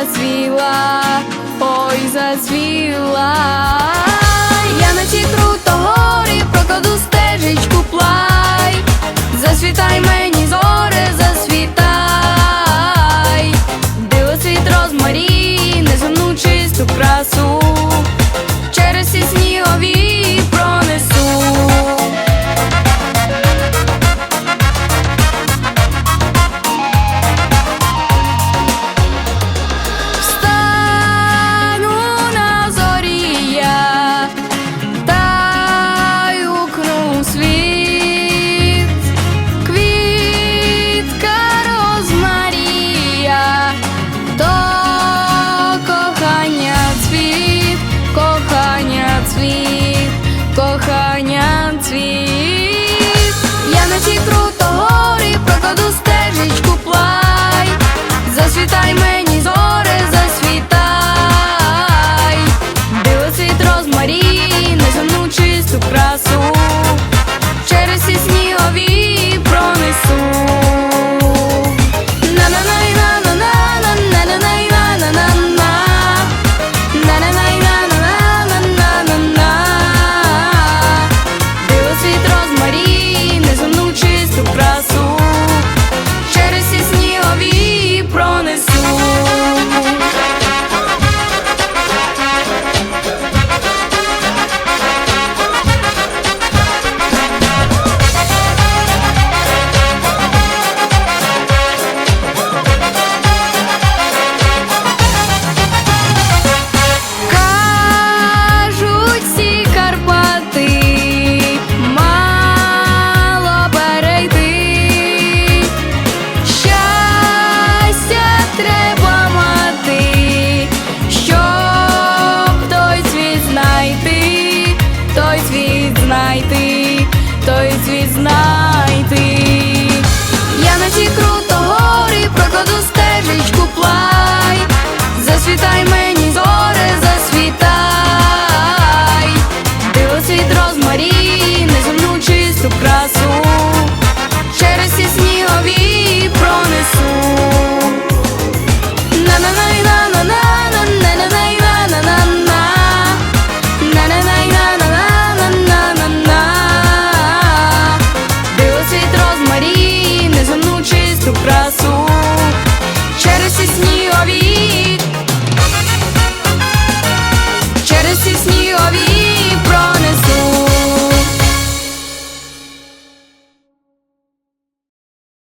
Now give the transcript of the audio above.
зацвіла, ой, зацвіла, я на тій крутогорі прокладу стежечку плай, засвітай мені зори, засвітай, Дивосвіт розмарі, неземну чисту красу. знайти. Я на ті круто горі прокладу стежечку плай, засвітай.